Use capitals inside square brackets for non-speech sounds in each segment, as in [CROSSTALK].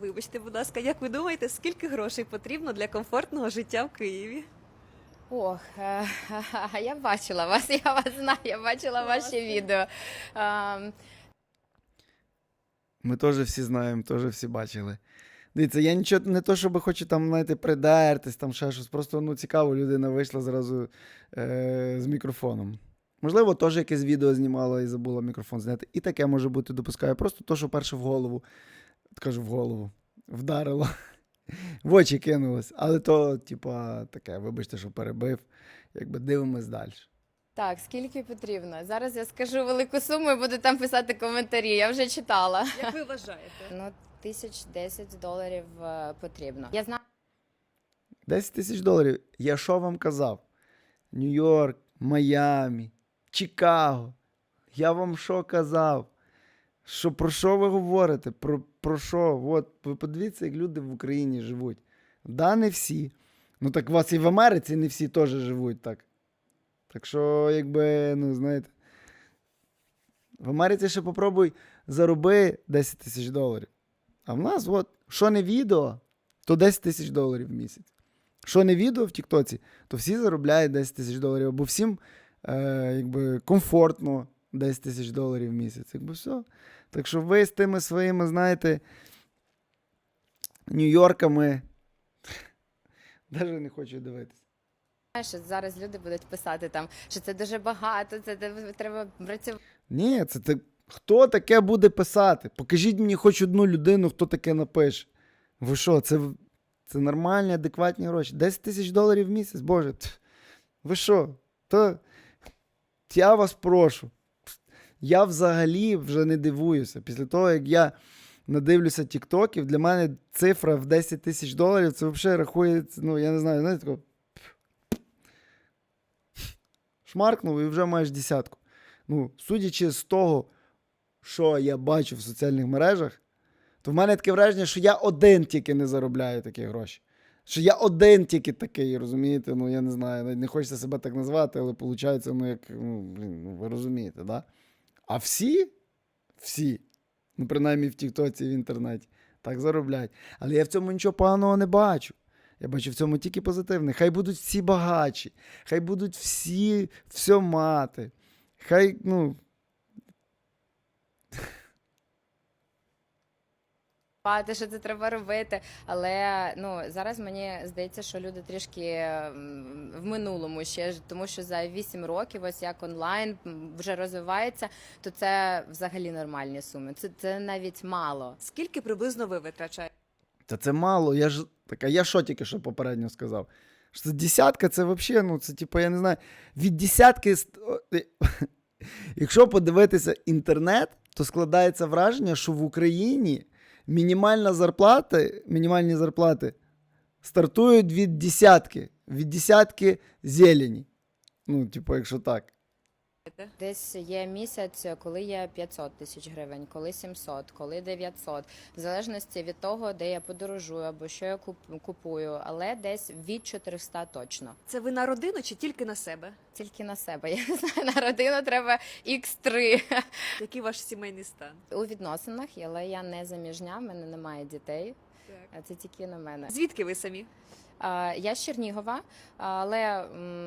Вибачте, будь ласка, як ви думаєте, скільки грошей потрібно для комфортного життя в Києві? Ох, е, [LAUGHS] я бачила вас, [LAUGHS] я вас знаю, я бачила ваші відео. Ми теж всі знаємо, теж всі бачили. Дивіться, я нічого не то, щоб хочу там, знаєте, придертись, там ще щось. Просто ну, цікаво, людина вийшла зразу е, з мікрофоном. Можливо, теж якесь відео знімала і забула мікрофон зняти. І таке може бути, допускаю. Просто то, що перше в голову, кажу, в голову, вдарило. В очі кинулось. Але то, типа, таке, вибачте, що перебив. Якби дивимось далі. так, скільки потрібно? Зараз я скажу велику суму і буду там писати коментарі. Я вже читала. Як ви вважаєте? Ну, тисяч десять доларів е, потрібно. Я знаю. 10 тисяч доларів. Я що вам казав? Нью-Йорк, Майамі, Чикаго. Я вам що казав? Що про що ви говорите? Про, про що? От, подивіться, як люди в Україні живуть. Да, не всі. Ну так у вас і в Америці не всі теж живуть так. Так що, якби, ну, знаєте. В Америці ще попробуй зароби 10 тисяч доларів. А в нас, от, що не відео, то 10 тисяч доларів в місяць. Що не відео в Тіктоці, то всі заробляють 10 тисяч доларів, або всім е, якби, комфортно 10 тисяч доларів в місяць. Якби все. Так що ви з тими своїми, знаєте, Нью-Йорками. [LAUGHS] Навіть не хочу дивитися. Що зараз люди будуть писати там, що це дуже багато, це треба працювати. Ні, це так. Хто таке буде писати? Покажіть мені хоч одну людину, хто таке напише. Ви що, це, це нормальні, адекватні гроші. 10 тисяч доларів в місяць, Боже. Ви що? То я вас прошу. Я взагалі вже не дивуюся. Після того, як я надивлюся тіктоків, для мене цифра в 10 тисяч доларів це взагалі рахується, ну, я не знаю, знаєте, тако. Шмаркнув і вже маєш десятку. Ну, судячи з того, що я бачу в соціальних мережах, то в мене таке враження, що я один тільки не заробляю такі гроші. Що я один тільки такий, розумієте? Ну, я не знаю, не хочеться себе так назвати, але виходить, ну, як, ну, блін, ну, ви розумієте, да? А всі, всі, ну, принаймні в Тіктоці в інтернеті, так заробляють. Але я в цьому нічого поганого не бачу. Я бачу в цьому тільки позитивне. Хай будуть всі багачі, хай будуть всі все мати. Хай, ну, що це треба робити. Але ну зараз мені здається, що люди трішки в минулому ще ж, тому що за 8 років, ось як онлайн вже розвивається, то це взагалі нормальні суми. Це, це навіть мало. Скільки приблизно ви витрачаєте? Та це мало. Я ж так, а я що тільки що попередньо сказав? Що десятка, це взагалі, ну, це типу, я не знаю. Від десятки. е, [LAUGHS] Якщо подивитися інтернет, то складається враження, що в Україні мінімальна зарплата, мінімальні зарплати стартують від десятки. Від десятки зелені. Ну, типу, якщо так. Десь є місяць, коли є 500 тисяч гривень, коли 700, коли 900, в залежності від того, де я подорожую або що я купую, але десь від 400 точно. Це ви на родину чи тільки на себе? Тільки на себе. [LAUGHS] Я не знаю, на родину треба x3 Який ваш сімейний стан? у відносинах, але я не заміжня, в мене немає дітей. Це тільки на мене. Звідки ви самі? Я з Чернігова, але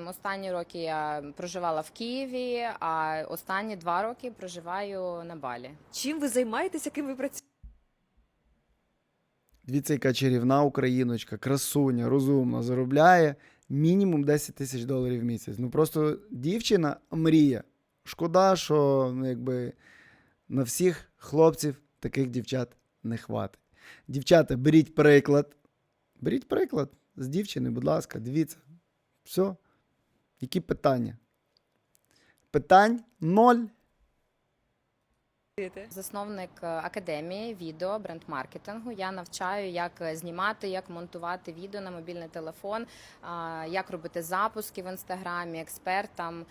останні роки я проживала в Києві, а останні два роки проживаю на Балі. Чим ви займаєтеся, ким ви працюєте? Дивіться, яка чарівна україночка, красуня, розумна, заробляє мінімум 10 тисяч доларів в місяць. Ну просто дівчина мріє. Шкода, що ну, якби, на всіх хлопців таких дівчат не хватить. Дівчата, беріть приклад. Беріть приклад з дівчини, будь ласка, дивіться. Все. Які питання? Питань ноль. Засновник е, академії відео бренд-маркетингу. Я навчаю, як е, знімати, як монтувати відео на мобільний телефон, як робити запуски в інстаграмі, експертам,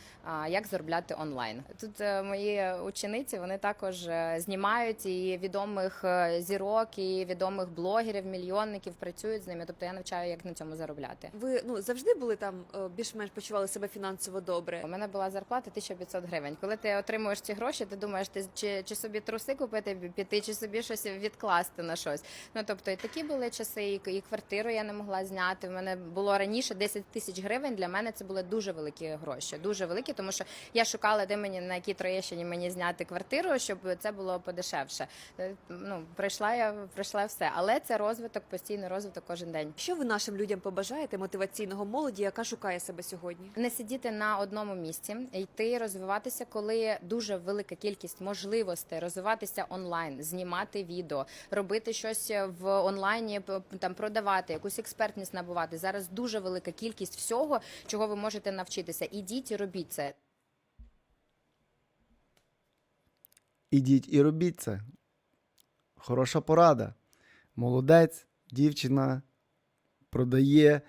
як заробляти онлайн. Тут е, мої учениці вони також знімають і відомих зірок, і відомих блогерів, мільйонників працюють з ними. Тобто я навчаю, як на цьому заробляти. Ви ну завжди були там більш-менш почували себе фінансово добре. У мене була зарплата 1500 гривень. Коли ти отримуєш ці гроші, ти думаєш, ти чи, чи собі труси купити, піти, чи собі щось відкласти на щось. Ну тобто і такі були часи, і, і квартиру я не могла зняти. В мене було раніше 10 тисяч гривень. Для мене це були дуже великі гроші. Дуже великі, тому що я шукала, де мені на якій Троєщині мені зняти квартиру, щоб це було подешевше. Е, Ну пройшла я пройшла все, але це розвиток, постійний розвиток кожен день. Що ви нашим людям побажаєте мотиваційного молоді, яка шукає себе сьогодні? Не сидіти на одному місці, йти розвиватися, коли дуже велика кількість можливостей розвиватися онлайн, знімати відео, робити щось в онлайні, там продавати, якусь експертність набувати. Зараз дуже велика кількість всього, чого ви можете навчитися. Ідіть і робіть це. Ідіть і робіть це. Хороша порада. Молодець, дівчина продає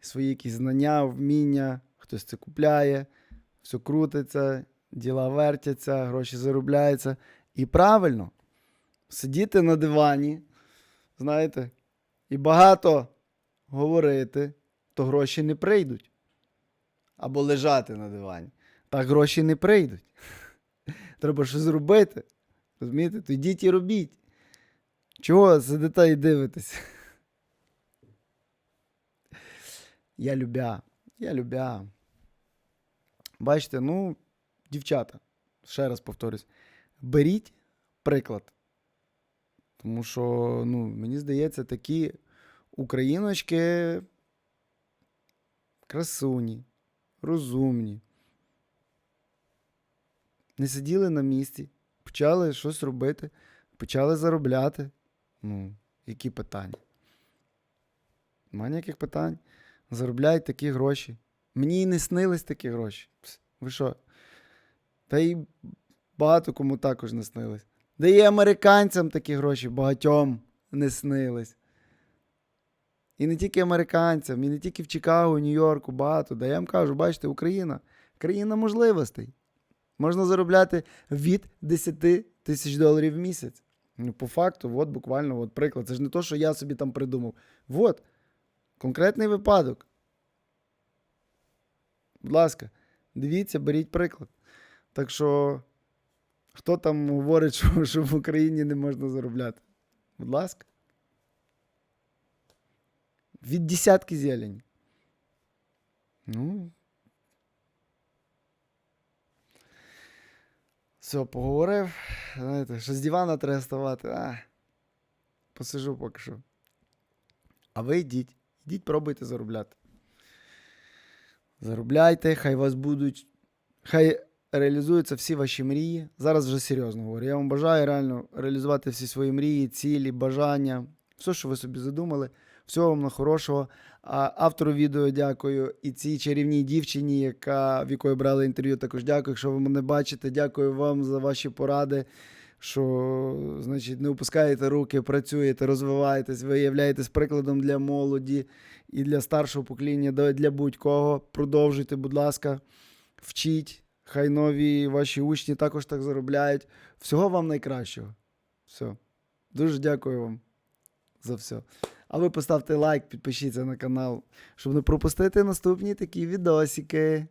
свої якісь знання, вміння, хтось це купляє, все крутиться, діла вертяться, гроші заробляються. І правильно, сидіти на дивані, знаєте, і багато говорити, то гроші не прийдуть. Або лежати на дивані. Так гроші не прийдуть. [LAUGHS] Треба щось зробити. Розумієте? То і робіть. Чого сидите і дивитесь? [LAUGHS] Я любя. Я любя. Бачите, ну, дівчата, ще раз повторюсь, беріть приклад. Тому що, ну, мені здається, такі україночки красуні, розумні. Не сиділи на місці, почали щось робити, почали заробляти. Ну, які питання? Нема ніяких питань. Заробляють такі гроші. Мені і не снились такі гроші. Ви що? Та й багато кому також не снились. Да і американцям такі гроші багатьом не снились. І не тільки американцям, і не тільки в Чикаго, Нью-Йорку, багато. Да я вам кажу, бачите, Україна країна можливостей. Можна заробляти від 10 тисяч доларів в місяць. Ну, по факту, от буквально от приклад. Це ж не то, що я собі там придумав. От, конкретний випадок. Будь ласка, дивіться, беріть приклад. Так що, хто там говорить, що, що в Україні не можна заробляти? Будь ласка. Від десятки зелень. Ну. Все, поговорив. Знаєте, що з дивана треба вставати. А, посижу поки що. А ви йдіть. Йдіть, пробуйте заробляти. Заробляйте, хай вас будуть. Хай реалізуються всі ваші мрії. Зараз вже серйозно говорю. Я вам бажаю реально реалізувати всі свої мрії, цілі, бажання, все, що ви собі задумали. Всього вам на хорошого. А автору відео дякую. І цій чарівній дівчині, яка, в якої брали інтерв'ю, також дякую. Якщо ви мене бачите, дякую вам за ваші поради. Що, значить, не опускаєте руки, працюєте, розвиваєтесь, ви являєтесь прикладом для молоді і для старшого покоління, для будь-кого. Продовжуйте, будь ласка, вчіть. Хай нові ваші учні також так заробляють. Всього вам найкращого. Все. Дуже дякую вам за все. А ви поставте лайк, підпишіться на канал, щоб не пропустити наступні такі відосики.